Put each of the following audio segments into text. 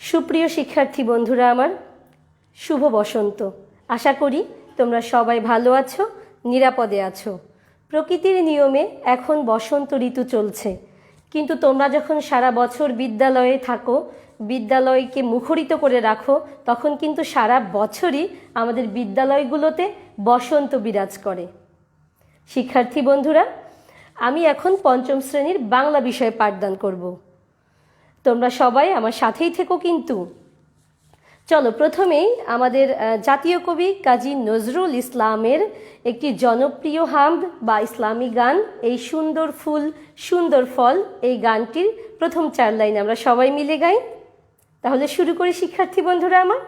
সুপ্রিয় শিক্ষার্থী বন্ধুরা আমার, শুভ বসন্ত। আশা করি তোমরা সবাই ভালো আছো, নিরাপদে আছো। প্রকৃতির নিয়মে এখন বসন্ত ঋতু চলছে। কিন্তু তোমরা যখন সারা বছর বিদ্যালয়ে থাকো, বিদ্যালয়কে মুখরিত করে রাখো, তখন কিন্তু সারা বছরই আমাদের বিদ্যালয়গুলোতে বসন্ত বিরাজ করে। শিক্ষার্থী বন্ধুরা, আমি এখন পঞ্চম শ্রেণির বাংলা বিষয়ে পাঠদান করব। তোমরা সবাই আমার সাথেই থেকো কিন্তু। চলো, প্রথমেই আমাদের জাতীয় কবি কাজী নজরুল ইসলামের একটি জনপ্রিয় হামদ বা ইসলামী গান, এই সুন্দর ফুল, সুন্দর ফল, এই গানটির প্রথম চার লাইন আমরা সবাই মিলে গাই। তাহলে শুরু করি, শিক্ষার্থী বন্ধুরা আমার।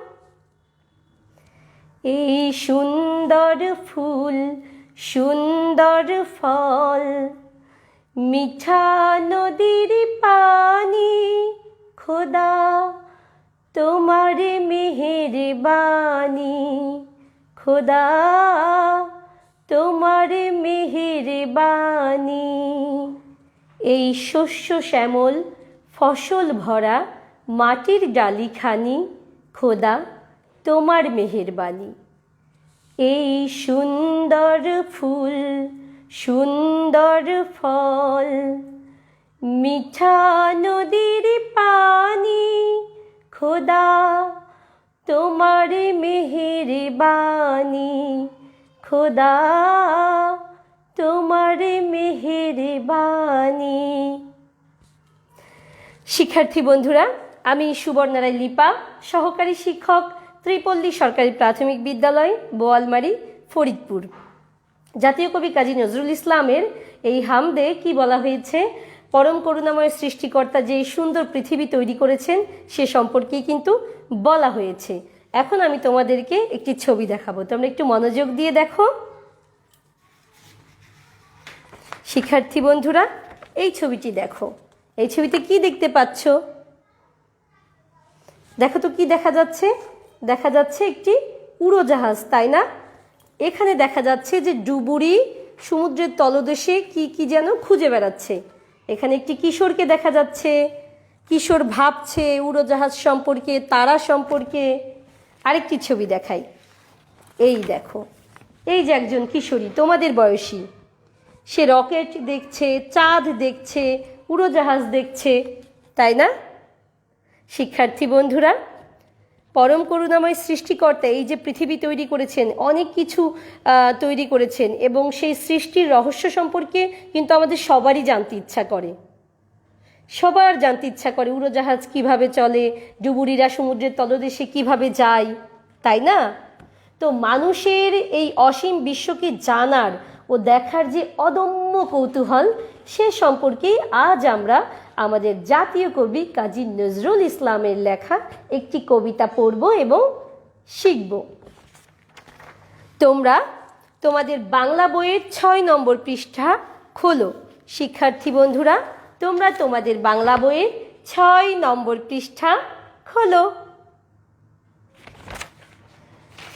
এই সুন্দর ফুল, সুন্দর ফল মিঠা নদীর পানি, খোদা, তোমার মেহের বাণী খোদা, তোমার মেহের বাণী এই শস্য শ্যামল, ফসল ভরা, মাটির ডালিখানি, খোদা, তোমার মেহেরবানি। এই সুন্দর ফুল সুন্দর ফল, মিঠা নদীর পানি, খোদা তোমার মেহের বাণী খোদা তোমার মেহের বাণী শিক্ষার্থী বন্ধুরা, আমি সুবর্ণারায় লিপা, সহকারী শিক্ষক, ত্রিপল্লী সরকারি প্রাথমিক বিদ্যালয়, বোয়ালমারি, ফরিদপুর। জাতীয় কবি কাজী নজরুল ইসলামের এই হামদে কি বলা হয়েছে? পরম করুণাময় সৃষ্টিকর্তা যে সুন্দর পৃথিবী তৈরি করেছেন, সে সম্পর্কেই কিন্তু বলা হয়েছে। এখন আমি তোমাদেরকে একটি ছবি দেখাবো। তোমরা একটু মনোযোগ দিয়ে দেখো। শিক্ষার্থী বন্ধুরা, এই ছবিটি দেখো। এই ছবিতে কি দেখতে পাচ্ছ? দেখো তো কি দেখা যাচ্ছে? দেখা যাচ্ছে একটি উড়োজাহাজ, তাই না? এখানে দেখা যাচ্ছে যে ডুবুরি সমুদ্রের তলদেশে কি কি যেন খুঁজে বেড়াচ্ছে। এখানে একটি কিশোরকে দেখা যাচ্ছে। কিশোর ভাবছে উড়োজাহাজ সম্পর্কে, তারা সম্পর্কে। আরেকটি ছবি দেখাই। এই দেখো। এই যে একজন কিশোরী, তোমাদের বয়সী। সে রকেট দেখছে, চাঁদ দেখছে, উড়োজাহাজ দেখছে, তাই না? শিক্ষার্থী বন্ধুরা পরম করুণাময় সৃষ্টিকর্তা এই যে পৃথিবী তৈরি করেছেন, অনেক কিছু তৈরি করেছেন এবং সেই সৃষ্টির রহস্য সম্পর্কে কিন্তু আমাদের সবারই জানতে ইচ্ছা করে। সবার জানতে ইচ্ছা করে উড়োজাহাজ কীভাবে চলে, ডুবুরিরা সমুদ্রের তলদেশে কীভাবে যায়, তাই না? তো মানুষের এই অসীম বিশ্বকে জানার ও দেখার যে অদম্য কৌতূহল, সে সম্পর্কেই আজ আমরা আমাদের জাতীয় কবি কাজী নজরুল ইসলামের লেখা একটি কবিতা পড়ব এবং শিখব। তোমরা তোমাদের বাংলা বইয়ের ছয় নম্বর পৃষ্ঠা খোলো। শিক্ষার্থী বন্ধুরা, তোমরা তোমাদের বাংলা বইয়ের ছয় নম্বর পৃষ্ঠা খোলো।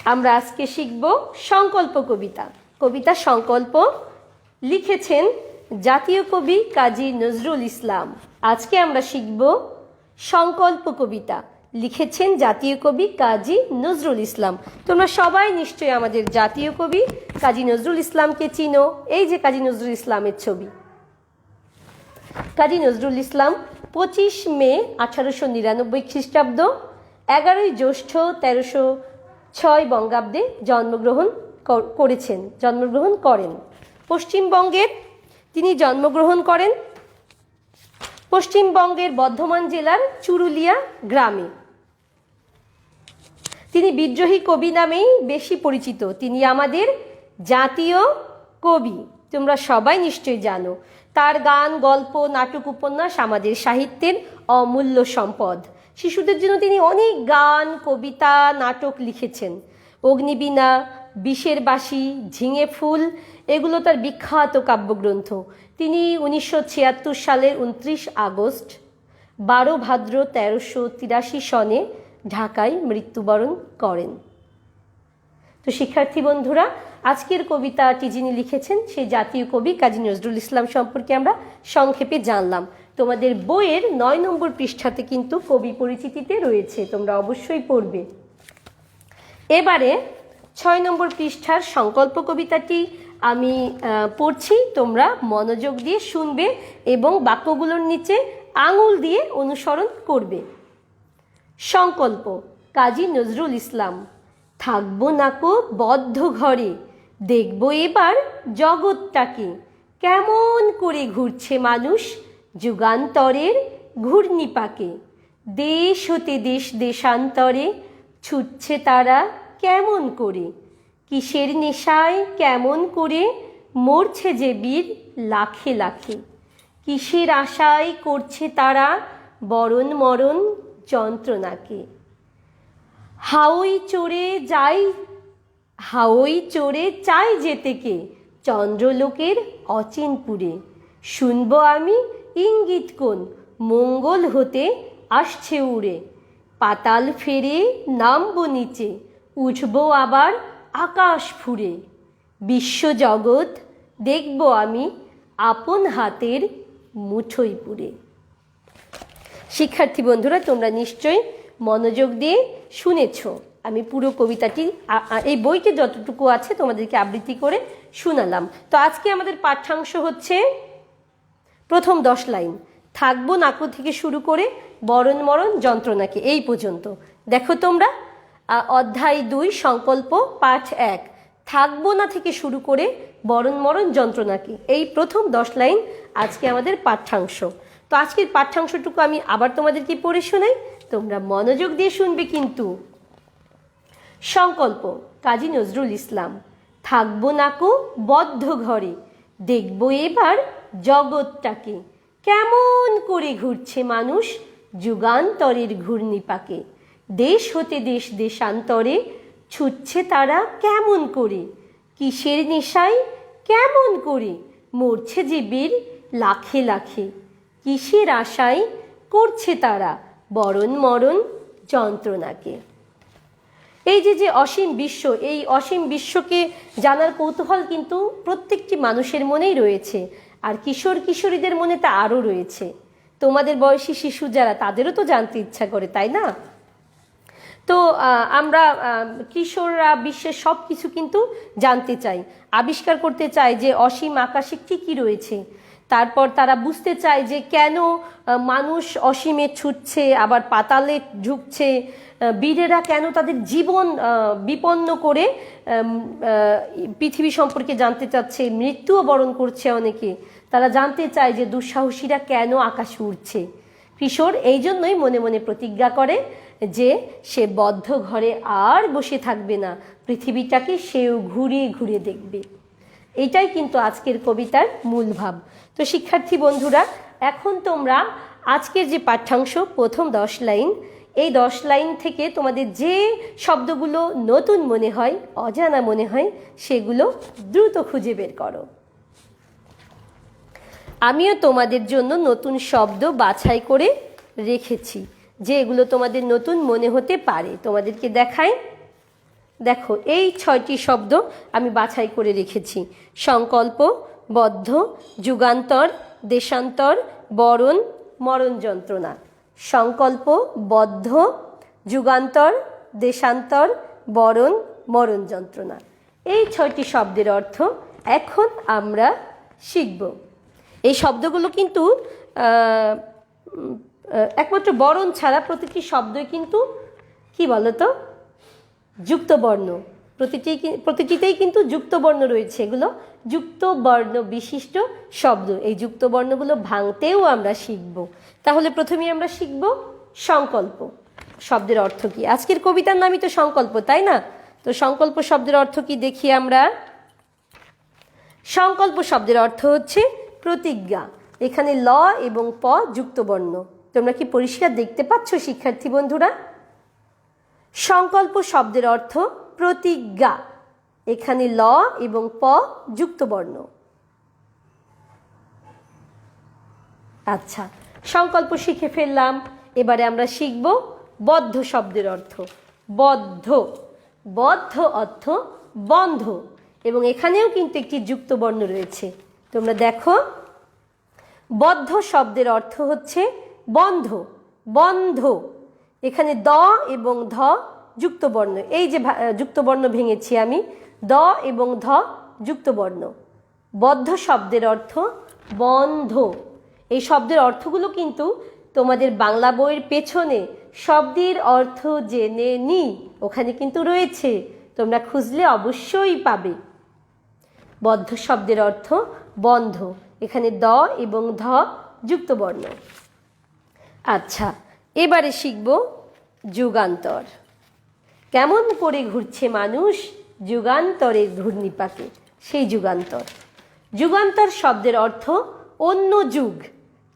আমরা আজকে শিখব সংকল্প কবিতা। কবিতা সংকল্প লিখেছেন জাতীয় কবি কাজী নজরুল ইসলাম। আজকে আমরা শিখব সংকল্প কবিতা। লিখেছেন জাতীয় কবি কাজী নজরুল ইসলাম। তোমরা সবাই নিশ্চয়ই আমাদের জাতীয় কবি কাজী নজরুল ইসলামকে চিনো। এই যে কাজী নজরুল ইসলামের ছবি। কাজী নজরুল ইসলাম পঁচিশ মে আঠারোশো নিরানব্বই খ্রিস্টাব্দ, এগারোই জ্যৈষ্ঠ তেরোশো ছয় বঙ্গাব্দে জন্মগ্রহণ করেছেন, জন্মগ্রহণ করেন। পশ্চিমবঙ্গের তিনি জন্মগ্রহণ করেন পশ্চিমবঙ্গের বর্ধমান জেলার চুরুলিয়া গ্রামে। তিনি বিদ্রোহী কবি নামেই বেশি পরিচিত। তিনি আমাদের জাতীয় কবি। তোমরা সবাই নিশ্চয়ই জানো। তার গান, গল্প, নাটক, উপন্যাস আমাদের সাহিত্যের অমূল্য সম্পদ। শিশুদের জন্য তিনি অনেক গান, কবিতা, নাটক লিখেছেন। অগ্নিবীণা বিষের বাসি ঝিঙে ফুল, এগুলো তার বিখ্যাত কাব্যগ্রন্থ। তিনি উনিশশো ছিয়াত্তর সালের উনত্রিশ আগস্ট, বারো ভাদ্র তেরোশো তিরাশি সনে ঢাকায় মৃত্যুবরণ করেন। তো শিক্ষার্থী বন্ধুরা, আজকের কবিতাটি যিনি লিখেছেন, সেই জাতীয় কবি কাজী নজরুল ইসলাম সম্পর্কে আমরা সংক্ষেপে জানলাম। তোমাদের বইয়ের নয় নম্বর পৃষ্ঠাতে কিন্তু কবি পরিচিতিতে রয়েছে, তোমরা অবশ্যই পড়বে। এবারে ছয় নম্বর পৃষ্ঠার সংকল্প কবিতাটি আমি পড়ছি। তোমরা মনোযোগ দিয়ে শুনবে এবং বাক্যগুলোর নিচে আঙুল দিয়ে অনুসরণ করবে। সংকল্প, কাজী নজরুল ইসলাম। থাকব নাকো বদ্ধ ঘরে, দেখব এবার জগৎটাকে। কেমন করে ঘুরছে মানুষ যুগান্তরের ঘূর্ণিপাকে। দেশ হতে দেশ, দেশান্তরে ছুটছে তারা কেমন করে? কিসের নেশায় কেমন করে মরছে যে বীর লাখে লাখে? কিসের আশায় করছে তারা বরণ মরণ যন্ত্রণাকে? হাওই চড়ে যাই, হাওই চড়ে চাই যেতে কে চন্দ্রলোকের অচিনপুরে। শুনব আমি ইঙ্গিত কোন, মঙ্গল হতে আসছে উড়ে। পাতাল ফেরে নামবো নিচে। উঠবো আবার আকাশ ফুরে বিশ্বজগৎ দেখব আমি আপন হাতের মুঠোই পুরে শিক্ষার্থী বন্ধুরা, তোমরা নিশ্চয়ই মনোযোগ দিয়ে শুনেছ। আমি পুরো কবিতাটি এই বইতে যতটুকু আছে তোমাদেরকে আবৃত্তি করে শোনালাম। তো আজকে আমাদের পাঠ্যাংশ হচ্ছে প্রথম দশ লাইন। থাকব নাকো থেকে শুরু করে বরণ মরণ যন্ত্রণাকে, এই পর্যন্ত। দেখো তোমরা অধ্যায় দুই, সংকল্প, পাঠ এক। থাকব না থেকে শুরু করে বরণ মরণ যন্ত্রণাকে এই প্রথম দশ লাইন আজকে আমাদের পাঠ্যাংশ। তো আজকের পাঠ্যাংশটুকু আমি আবার তোমাদেরকে পড়ে শোনাই। তোমরা মনোযোগ দিয়ে শুনবে কিন্তু। সংকল্প, কাজী নজরুল ইসলাম। থাকব নাকো বদ্ধ ঘরে। দেখব এবার জগৎটাকে কেমন করে ঘুরছে মানুষ যুগান্তরের ঘূর্ণিপাকে। দেশ হতে দেশ দেশান্তরে ছুটছে তারা কেমন করে? কিসের নেশায়? কেমন করে? মরছে যে বীর লাখে লাখে। কিসের আশায়? করছে তারা বরণ মরণ যন্ত্রণাকে। এই যে যে অসীম বিশ্ব, এই অসীম বিশ্বকে জানার কৌতূহল কিন্তু প্রত্যেকটি মানুষের মনেই রয়েছে। আর কিশোর কিশোরীদের মনে তা আরও রয়েছে। তোমাদের বয়সী শিশু যারা, তাদেরও তো জানতে ইচ্ছা করে, তাই না? তো আমরা কিশোররা বিশ্বের সব কিছু কিন্তু জানতে চাই, আবিষ্কার করতে চাই যে অসীম আকাশে কী কী রয়েছে। তারপর তারা বুঝতে চায় যে কেন মানুষ অসীমে ছুটছে, আবার পাতালে ঝুঁকছে বীরেরা কেন তাদের জীবন বিপন্ন করে পৃথিবী সম্পর্কে জানতে চাচ্ছে, মৃত্যুও বরণ করছে অনেকে। তারা জানতে চায় যে দুঃসাহসীরা কেন আকাশে উঠছে কিশোর এই জন্যই মনে মনে প্রতিজ্ঞা করে যে সে বদ্ধ ঘরে আর বসে থাকবে না, পৃথিবীটাকে সেও ঘুরিয়ে ঘুরিয়ে দেখবে। এটাই কিন্তু আজকের কবিতার মূল ভাব। তো শিক্ষার্থী বন্ধুরা, এখন তোমরা আজকের যে পাঠ্যাংশ, প্রথম দশ লাইন, এই দশ লাইন থেকে তোমাদের যে শব্দগুলো নতুন মনে হয়, অজানা মনে হয়, সেগুলো দ্রুত খুঁজে বের করো। আমিও তোমাদের জন্য নতুন শব্দ বাছাই করে রেখেছি। যে এগুলো তোমাদের নতুন মনে হতে পারে, তোমাদেরকে দেখাই। দেখো, এই ছয়টি শব্দ আমি বাছাই করে রেখেছি। সংকল্প, বদ্ধ, যুগান্তর, দেশান্তর, বরণ, মরণ যন্ত্রণা। সংকল্প, বদ্ধ, যুগান্তর, দেশান্তর, বরণ, মরণ যন্ত্রণা। এই ছয়টি শব্দের অর্থ এখন আমরা শিখব। এই শব্দগুলো কিন্তু একমাত্র বরণ ছাড়া প্রতিটি শব্দই কিন্তু, কি বলতো? যুক্ত বর্ণ প্রতিটি প্রতিটিতেই কিন্তু যুক্ত বর্ণ রয়েছে এগুলো। যুক্ত বর্ণ বিশিষ্ট শব্দ। এই যুক্ত বর্ণগুলো ভাঙতেও আমরা শিখব। তাহলে প্রথমেই আমরা শিখব সংকল্প। শব্দের অর্থ কি? আজকের কবিতার নামই তো সংকল্প, তাই না? তো সংকল্প শব্দের অর্থ কি দেখি আমরা? সংকল্প শব্দের অর্থ হচ্ছে প্রতিজ্ঞা। এখানে ল এবং প যুক্ত বর্ণ তোমরা কি পরিষ্কার দেখতে পাচ্ছ, শিক্ষার্থী বন্ধুরা? সংকল্প শব্দের অর্থ প্রতিজ্ঞা। এখানে ল এবং প যুক্ত বর্ণ। আচ্ছা সংকল্প শিখে ফেললাম। এবারে আমরা শিখব বদ্ধ শব্দের অর্থ। বদ্ধ। বদ্ধ অর্থ বন্ধ। এবং এখানেও কিন্তু একটি যুক্ত বর্ণ রয়েছে। তোমরা দেখো, বদ্ধ শব্দের অর্থ হচ্ছে বন্ধ বন্ধ। এখানে দ এবং ধ যুক্তবর্ণ। এই যে যুক্তবর্ণ ভেঙেছি আমি, দ এবং ধ যুক্তবর্ণ। বদ্ধ শব্দের অর্থ বন্ধ। এই শব্দের অর্থগুলো কিন্তু তোমাদের বাংলা বইয়ের পেছনে শব্দের অর্থ জেনে নি। ওখানে কিন্তু রয়েছে। তোমরা খুঁজলে অবশ্যই পাবে। বদ্ধ শব্দের অর্থ বন্ধ। এখানে দ এবং ধ যুক্তবর্ণ। আচ্ছা এবারে শিখব যুগান্তর। কেমন করে ঘুরছে মানুষ যুগান্তরের ঘূর্ণিপাকে সেই যুগান্তর। যুগান্তর শব্দের অর্থ অন্য যুগ।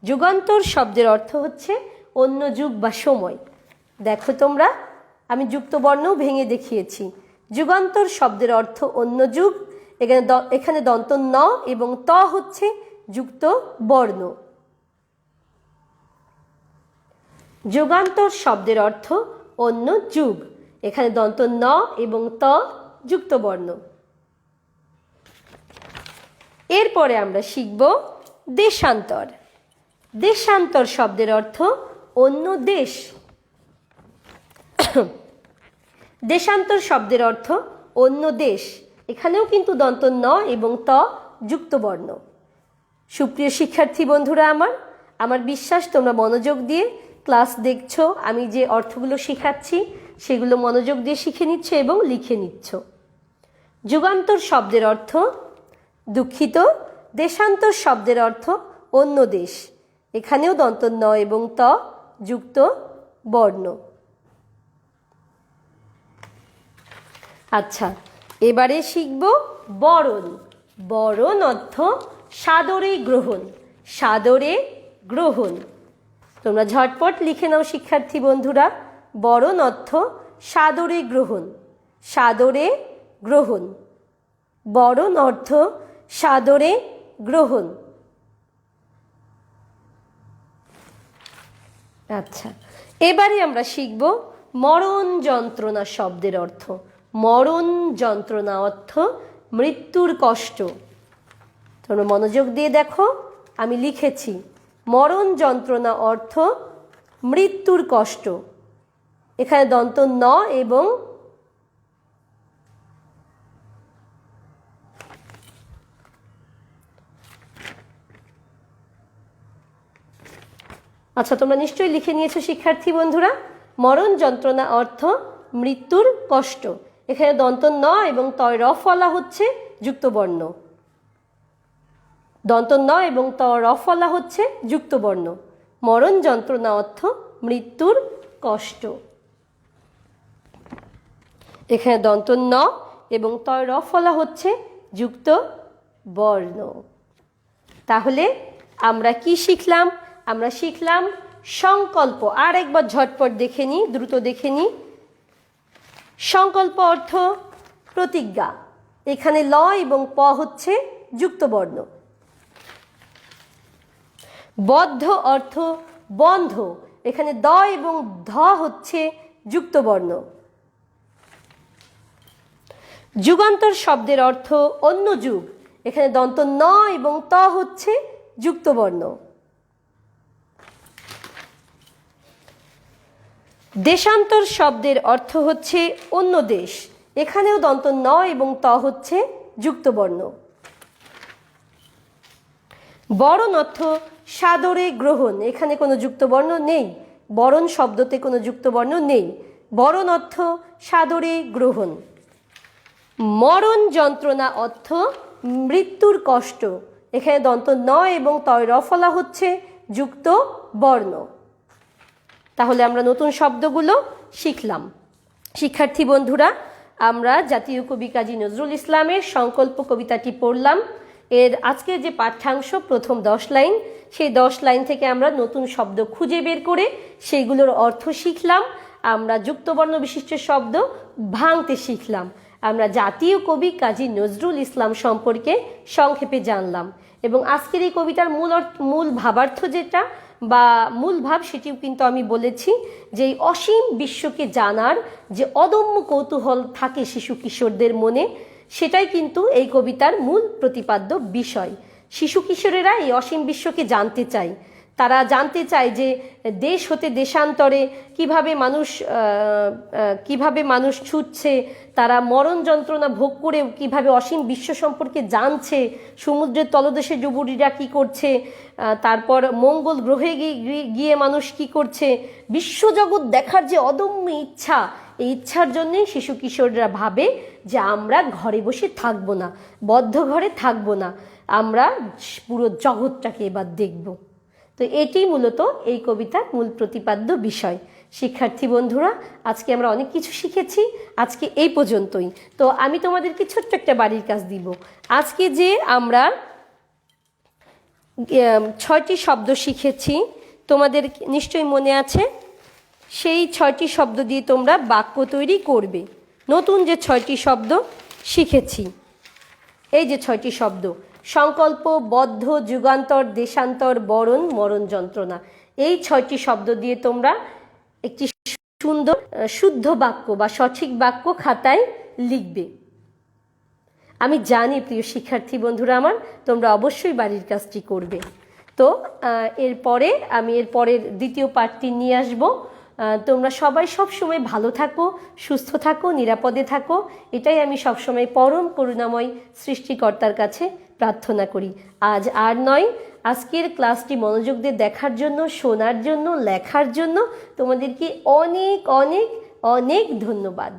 যুগান্তর শব্দের অর্থ হচ্ছে অন্য যুগ বা সময়। দেখো তোমরা, আমি যুক্তবর্ণও ভেঙে দেখিয়েছি। যুগান্তর শব্দের অর্থ অন্য যুগ। এখানে এখানে দন্ত ন এবং ত হচ্ছে যুক্ত বর্ণ। যুগান্তর শব্দের অর্থ অন্য যুগ। এখানে দন্ত ন এবং ত যুক্ত বর্ণ। এরপরে আমরা শিখব দেশান্তর। দেশান্তর শব্দের অর্থ অন্য দেশ। দেশান্তর শব্দের অর্থ অন্য দেশ। এখানেও কিন্তু দন্ত ন এবং ত যুক্ত বর্ণ। সুপ্রিয় শিক্ষার্থী বন্ধুরা আমার আমার বিশ্বাস তোমরা মনোযোগ দিয়ে ক্লাস দেখছ, আমি যে অর্থগুলো শেখাচ্ছি, সেগুলো মনোযোগ দিয়ে শিখে নিচ্ছ এবং লিখে নিচ্ছ। যুগান্তর শব্দের অর্থ দুঃখিত, দেশান্তর শব্দের অর্থ অন্য দেশ। এখানেও দন্ত ন এবং ত যুক্ত বর্ণ। আচ্ছা এবারে শিখব বরণ। বরণ অর্থ সাদরে গ্রহণ সাদরে গ্রহণ। তোমরা ঝটপট লিখে নাও, শিক্ষার্থী বন্ধুরা। বরণ অর্থ সাদরে গ্রহণ। সাদরে গ্রহণ। বরণ অর্থ সাদরে গ্রহণ। আচ্ছা এবারে আমরা শিখব মরণ যন্ত্রণা শব্দের অর্থ। মরণ যন্ত্রণা অর্থ মৃত্যুর কষ্ট। তোমরা মনোযোগ দিয়ে দেখো, আমি লিখেছি। মরণ যন্ত্রণা অর্থ মৃত্যুর কষ্ট। এখানে দন্ত ন এবং আচ্ছা তোমরা নিশ্চয়ই লিখে নিয়েছো, শিক্ষার্থী বন্ধুরা। মরণ যন্ত্রণা অর্থ মৃত্যুর কষ্ট। এখানে দন্ত ন এবং তয় র ফলা হচ্ছে যুক্তবর্ণ। দন্ত ন এবং ত রফলা হচ্ছে যুক্তবর্ণ। মরণ যন্ত্রণা অর্থ মৃত্যুর কষ্ট। এখানে দন্ত ন এবং তয় রফলা হচ্ছে যুক্ত বর্ণ তাহলে আমরা কি শিখলাম? আমরা শিখলাম সংকল্প। আর একবার ঝটপট দেখে নিই, দ্রুত দেখে নিই। সংকল্প অর্থ প্রতিজ্ঞা। এখানে ল এবং প হচ্ছে যুক্তবর্ণ। বদ্ধ অর্থ বন্ধ। এখানে দ এবং ধ হচ্ছে যুক্তবর্ণ। যুগান্তর শব্দের অর্থ অন্য যুগ। এখানে দন্ত ন এবং ত হচ্ছে যুক্তবর্ণ। দেশান্তর শব্দের অর্থ হচ্ছে অন্য দেশ। এখানেও দন্ত ন এবং ত হচ্ছে যুক্তবর্ণ। বরণ অর্থ সাদরে গ্রহণ। এখানে কোনো যুক্তবর্ণ নেই। বরণ শব্দতে কোনো যুক্তবর্ণ নেই। বরণ অর্থ সাদরে গ্রহণ। মরণ যন্ত্রণা অর্থ মৃত্যুর কষ্ট। এখানে দন্ত ন এবং তয় রফলা হচ্ছে যুক্ত বর্ণ তাহলে আমরা নতুন শব্দগুলো শিখলাম। শিক্ষার্থী বন্ধুরা, আমরা জাতীয় কবি কাজী নজরুল ইসলামের সংকল্প কবিতাটি পড়লাম। এর আজকের যে পাঠ্যাংশ প্রথম দশ লাইন, সেই দশ লাইন থেকে আমরা নতুন শব্দ খুঁজে বের করে সেইগুলোর অর্থ শিখলাম। আমরা যুক্তবর্ণ বিশিষ্ট শব্দ ভাঙতে শিখলাম। আমরা জাতীয় কবি কাজী নজরুল ইসলাম সম্পর্কে সংক্ষেপে জানলাম। এবং আজকের এই কবিতার মূল অর্থ, মূল ভাবার্থ যেটা বা মূল ভাব সেটিও কিন্তু আমি বলেছি যে এই অসীম বিশ্বকে জানার যে অদম্য কৌতূহল থাকে শিশু কিশোরদের মনে সেটাই কিন্তু এই কবিতার মূল প্রতিপাদ্য বিষয়। শিশু কিশোরেরা এই অসীম বিশ্বকে জানতে চায়। তারা জানতে চায় যে দেশ হতে দেশান্তরে কীভাবে মানুষ কীভাবে মানুষ ছুটছে, তারা মরণ যন্ত্রণা ভোগ করেও কীভাবে অসীম বিশ্ব সম্পর্কে জানছে, সমুদ্রের তলদেশে যুবরীরা কি করছে তারপর মঙ্গল গ্রহে গিয়ে- মানুষ কি করছে। বিশ্বজগৎ দেখার যে অদম্য ইচ্ছা ইচ্ছার জন্যই শিশু কিশোররা ভাবে যে আমরা ঘরে বসে থাকব না, বদ্ধ ঘরে থাকব না, আমরা পুরো জগৎটাকে এবার দেখব। তো এটি মূলত এই কবিতার মূল প্রতিপাদ্য বিষয়। শিক্ষার্থী বন্ধুরা, আজকে আমরা অনেক কিছু শিখেছি, আজকে এই পর্যন্তই। তো আমি তোমাদেরকে ছোট্ট একটা বাড়ির কাজ দিব। আজকে যে আমরা ছয়টি শব্দ শিখেছি, তোমাদের নিশ্চয়ই মনে আছে? সেই ছয়টি শব্দ দিয়ে তোমরা বাক্য তৈরি করবে। নতুন যে ছয়টি শব্দ শিখেছি, এই যে ছয়টি শব্দ, সংকল্প, বদ্ধ, যুগান্তর, দেশান্তর, বরণ, মরণ যন্ত্রণা, এই ছয়টি শব্দ দিয়ে তোমরা একটি সুন্দর শুদ্ধ বাক্য বা সঠিক বাক্য খাতায় লিখবে। আমি জানি, প্রিয় শিক্ষার্থী বন্ধুরা আমার, তোমরা অবশ্যই বাড়ির কাজটি করবে। তো এরপরে, আমি এর পরের দ্বিতীয় পার্টটি নিয়ে আসব। তোমরা সবাই সব সময় ভালো থাকো, সুস্থ থাকো, নিরাপদে থাকো। এটাই আমি সবসময় পরম করুণাময় সৃষ্টিকর্তার কাছে প্রার্থনা করি। আজ আর নয়, আজকের ক্লাসটি মনোযোগ দিয়ে দেখার জন্য, শোনার জন্য, লেখার জন্য তোমাদেরকে অনেক অনেক অনেক ধন্যবাদ।